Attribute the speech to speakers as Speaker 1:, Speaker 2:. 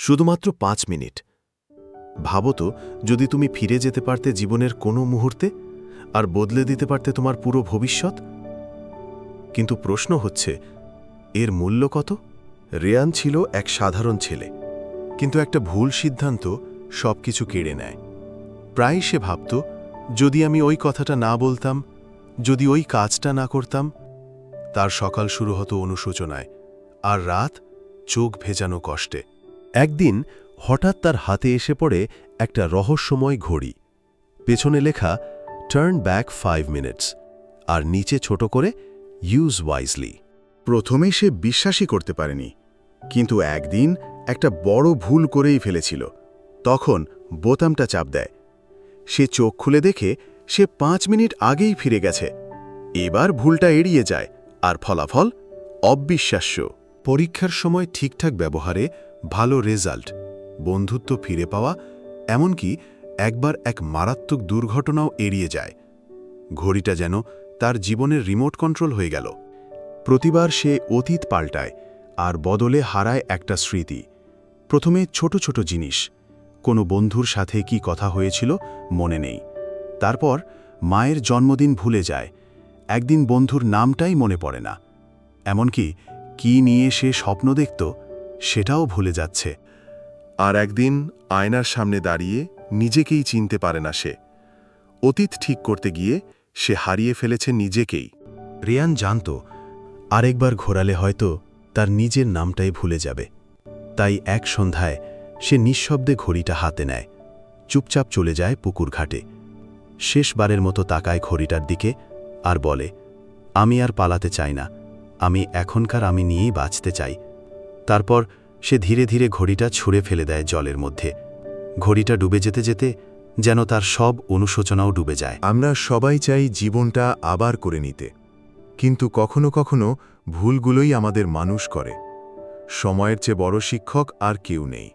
Speaker 1: শুধুমাত্র পাঁচ মিনিট। ভাবো তো, যদি তুমি ফিরে যেতে পারতে জীবনের কোনো মুহূর্তে, আর বদলে দিতে পারতে তোমার পুরো ভবিষ্যৎ? কিন্তু প্রশ্ন হচ্ছে, এর মূল্য কত? রেয়ান ছিল এক সাধারণ ছেলে, কিন্তু একটা ভুল সিদ্ধান্ত সবকিছু কেড়ে নেয়। প্রায় সে ভাবত, যদি আমি ওই কথাটা না বলতাম, যদি ওই কাজটা না করতাম, তার সকাল শুরু হতো অনুশোচনায়, আর রাত চোখ ভেজানো কষ্টে। একদিন হঠাৎ তার হাতে এসে পড়ে একটা রহস্যময় ঘড়ি। পেছনে লেখা টার্ন ব্যাক ফাইভ মিনিটস আর নিচে ছোট করে ইউজ ওয়াইজলি
Speaker 2: প্রথমে সে বিশ্বাসই করতে পারেনি, কিন্তু একদিন একটা বড় ভুল করেই ফেলেছিল। তখন বোতামটা চাপ দেয়। সে চোখ খুলে দেখে সে পাঁচ মিনিট আগেই ফিরে গেছে। এবার ভুলটা এড়িয়ে যায়, আর ফলাফল অবিশ্বাস্য। পরীক্ষার সময় ঠিকঠাক ব্যবহারে ভালো রেজাল্ট, বন্ধুত্ব ফিরে পাওয়া, এমনকি একবার এক মারাত্মক দুর্ঘটনাও এড়িয়ে যায়। ঘড়িটা যেন তার জীবনের রিমোট কন্ট্রোল হয়ে গেল। প্রতিবার সে অতীত পাল্টায় আর বদলে হারায় একটা স্মৃতি। প্রথমে ছোট ছোট জিনিস, কোনো বন্ধুর সাথে কি কথা হয়েছিল মনে নেই। তারপর মায়ের জন্মদিন ভুলে যায়, একদিন বন্ধুর নামটাই মনে পড়ে না। এমনকি কি নিয়ে সে স্বপ্ন দেখত, সেটাও ভুলে যাচ্ছে। আর একদিন আয়নার সামনে দাঁড়িয়ে নিজেকেই চিনতে পারে না সে। অতীত ঠিক করতে গিয়ে সে হারিয়ে ফেলেছে নিজেকেই। রিয়ান জানত, আরেকবার ঘোরালে হয়তো তার নিজের নামটাই ভুলে যাবে। তাই এক সন্ধ্যায় সে নিঃশব্দে ঘড়িটা হাতে নেয়। চুপচাপ চলে যায় পুকুর ঘাটে। শেষবারের মতো তাকায় ঘড়িটার দিকে আর বলে, আমি আর পালাতে চাই না। আমি এখনকার আমি নিয়েই বাঁচতে চাই। তারপর সে ধীরে ধীরে ঘড়িটা ছুঁড়ে ফেলে দেয় জলের মধ্যে। ঘড়িটা ডুবে যেতে যেতে যেন তার সব অনুশোচনাও ডুবে যায়।
Speaker 3: আমরা সবাই চাই জীবনটা আবার করে নিতে। কিন্তু কখনো কখনো ভুলগুলোই আমাদের মানুষ করে। সময়ের চেয়ে বড় শিক্ষক আর কেউ নেই।